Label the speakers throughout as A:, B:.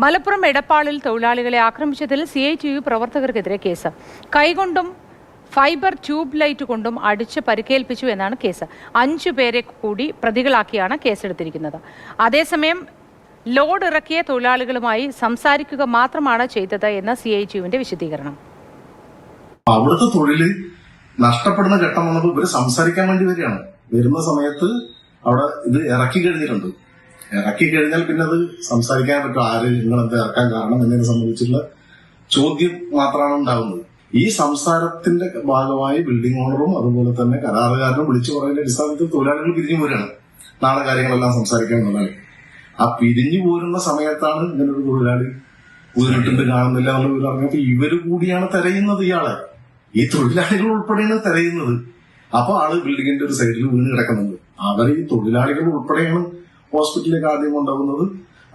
A: മലപ്പുറം എടപ്പാളിൽ തൊഴിലാളികളെ ആക്രമിച്ചതിൽ സി ഐ ടി യു പ്രവർത്തകർക്കെതിരെ കേസ്. കൈകൊണ്ടും ഫൈബർ ട്യൂബ് ലൈറ്റ് കൊണ്ടും അടിച്ച് പരിക്കേൽപ്പിച്ചു എന്നാണ് കേസ്. അഞ്ചു പേരെ കൂടി പ്രതികളാക്കിയാണ് കേസെടുത്തിരിക്കുന്നത്. അതേസമയം ലോഡ് ഇറക്കിയ തൊഴിലാളികളുമായി സംസാരിക്കുക മാത്രമാണ് ചെയ്തത് എന്ന സി ഐ ടി യുവിന്റെ വിശദീകരണം.
B: അവിടുത്തെ തൊഴിൽ നഷ്ടപ്പെടുന്ന ഘട്ടം വന്നപ്പോൾ ഇവർ സംസാരിക്കാൻ വേണ്ടി വരികയാണ്. വരുന്ന സമയത്ത് അവിടെ ഇത് ഇറക്കി കഴിഞ്ഞിട്ടുണ്ട്. ഇറക്കി കഴിഞ്ഞാൽ പിന്നെ അത് സംസാരിക്കാൻ പറ്റും ആര് നിങ്ങൾ എന്താ ഇറക്കാൻ കാരണം എന്നതിനെ സംബന്ധിച്ചുള്ള ചോദ്യം മാത്രമാണ് ഉണ്ടാകുന്നത് ഈ സംസാരത്തിന്റെ ഭാഗമായി ബിൽഡിംഗ് ഓണറും അതുപോലെ തന്നെ കരാറുകാരനും വിളിച്ചു പറയുന്ന അടിസ്ഥാനത്തിൽ തൊഴിലാളികൾ പിരിഞ്ഞു പോരാണ് നാളെ കാര്യങ്ങളെല്ലാം സംസാരിക്കാൻ എന്നുള്ളത് ആ പിരിഞ്ഞു പോരുന്ന സമയത്താണ് ഇങ്ങനൊരു തൊഴിലാളി ഉയർന്നിട്ടുണ്ട് കാണുന്നില്ല എന്നുള്ള വിവരം അറിഞ്ഞപ്പോ ഇവർ കൂടിയാണ് തെരയുന്നത് ഇയാളെ. ഈ തൊഴിലാളികൾ ഉൾപ്പെടെയാണ് തെരയുന്നത്. അപ്പൊ ആൾ ബിൽഡിങ്ങിന്റെ ഒരു സൈഡിൽ വീണ് കിടക്കുന്നത്. അവർ ഈ തൊഴിലാളികൾ ഉൾപ്പെടെയാണ് ഹോസ്പിറ്റലിലേക്ക് ആദ്യം കൊണ്ടുപോകുന്നത്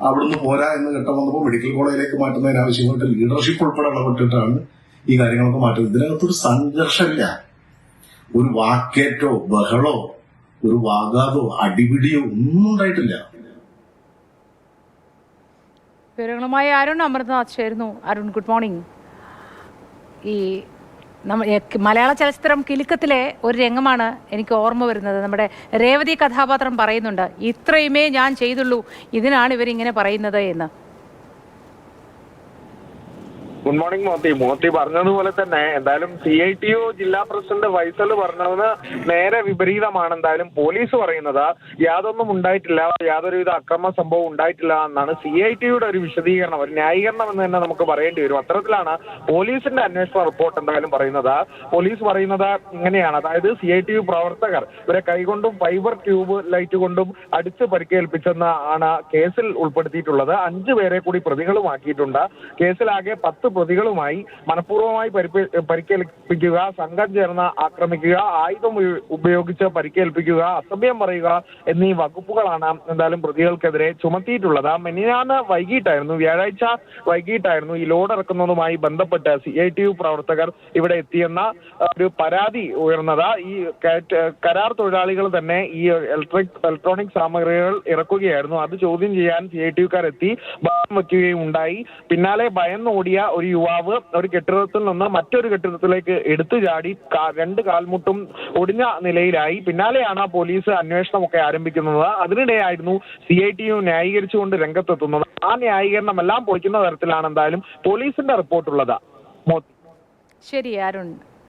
B: അവിടുന്ന് പോരാ എന്ന് ഘട്ടം വന്നപ്പോൾ മെഡിക്കൽ കോളേജിലേക്ക് മാറ്റുന്നതിന് ആവശ്യമായിട്ട് ലീഡർഷിപ്പ് ഉൾപ്പെടെ ഇടപെട്ടിട്ടാണ് ഈ കാര്യങ്ങളൊക്കെ മാറ്റുന്നത്. ഇതിനകത്തൊരു സംഘർഷമില്ല. ഒരു വാക്കേറ്റോ ബഹളോ ഒരു വാഗാതോ അടിപിടിയോ ഒന്നും ഉണ്ടായിട്ടില്ല.
A: വിവരങ്ങളുമായി അരുൺ അമൃതനാഥ് ചേരുന്നു. അരുൺ ഗുഡ് മോർണിംഗ് ഈ മലയാള ചലച്ചിത്രം കിലുക്കത്തിലെ ഒരു രംഗമാണ് എനിക്ക് ഓർമ്മ വരുന്നത്. നമ്മുടെ രേവതി കഥാപാത്രം പറയുന്നുണ്ട് ഇത്രയുമേ ഞാൻ ചെയ്തുള്ളൂ ഇതിനാണ് ഇവരിങ്ങനെ പറയുന്നത് എന്ന്.
C: Good morning Moti. മോത്തി പറഞ്ഞതുപോലെ തന്നെ എന്തായാലും സി ഐ ടി യു ജില്ലാ പ്രസിഡന്റ് വൈസൽ പറഞ്ഞതിന് നേരെ വിപരീതമാണ് എന്തായാലും പോലീസ് പറയുന്നത്. യാതൊന്നും ഉണ്ടായിട്ടില്ല. യാതൊരുവിധ അക്രമ സംഭവം ഉണ്ടായിട്ടില്ല എന്നാണ് സി ഐ ടി യുടെ ഒരു വിശദീകരണം ഒരു ന്യായീകരണം എന്ന് തന്നെ നമുക്ക് പറയേണ്ടി വരും. അത്തരത്തിലാണ് പോലീസിന്റെ അന്വേഷണ റിപ്പോർട്ട് എന്തായാലും പറയുന്നത്. പോലീസ് പറയുന്നത് ഇങ്ങനെയാണ്. അതായത് സി ഐ ടി യു പ്രവർത്തകർ ഇവരെ കൈകൊണ്ടും ഫൈബർ ട്യൂബ് ലൈറ്റ് കൊണ്ടും അടിച്ച് പരിക്കേൽപ്പിച്ചെന്ന് ആണ് കേസിൽ ഉൾപ്പെടുത്തിയിട്ടുള്ളത്. അഞ്ചു പേരെ കൂടി പ്രതികളുമാക്കിയിട്ടുണ്ട്. കേസിലാകെ പത്ത് പ്രതികളുമായി മനഃപൂർവമായി പരിക്കേൽപ്പിക്കുക സംഘം ചേർന്ന് ആക്രമിക്കുക ആയുധം ഉപ- ഉപയോഗിച്ച് പരിക്കേൽപ്പിക്കുക അസഭ്യം പറയുക എന്നീ വകുപ്പുകളാണ് എന്തായാലും പ്രതികൾക്കെതിരെ ചുമത്തിയിട്ടുള്ളത്. മെനിനാന്ന് വൈകിട്ടായിരുന്നു വ്യാഴാഴ്ച വൈകിട്ടായിരുന്നു ഈ ലോഡ് ഇറക്കുന്നതുമായി ബന്ധപ്പെട്ട് സി ഐ ടി യു പ്രവർത്തകർ ഇവിടെ എത്തിയെന്ന ഒരു പരാതി ഉയർന്നത്. ഈ കരാർ തൊഴിലാളികൾ തന്നെ ഈ ഇലക്ട്രിക് ഇലക്ട്രോണിക് സാമഗ്രികൾ ഇറക്കുകയായിരുന്നു. അത് ചോദ്യം ചെയ്യാൻ സി ഐ ടി യുക്കാർ എത്തി ഭയം വയ്ക്കുകയും ഉണ്ടായി പിന്നാലെ ഭയന്നോടിയ ഒരു യുവാവ് ഒരു കെട്ടിടത്തിൽ നിന്ന് മറ്റൊരു കെട്ടിടത്തിലേക്ക് എടുത്തു ചാടി രണ്ട് കാൽമുട്ടും ഒടിഞ്ഞ നിലയിലായി. പിന്നാലെയാണ് പോലീസ് അന്വേഷണമൊക്കെ ആരംഭിക്കുന്നത്. അതിനിടെയായിരുന്നു സി ഐ ടി യു ന്യായീകരിച്ചുകൊണ്ട് രംഗത്തെത്തുന്നത്. ആ ന്യായീകരണം എല്ലാം പൊളിക്കുന്ന തരത്തിലാണ് എന്തായാലും പോലീസിന്റെ റിപ്പോർട്ടുള്ളത്.
A: ശരി അരുൺ.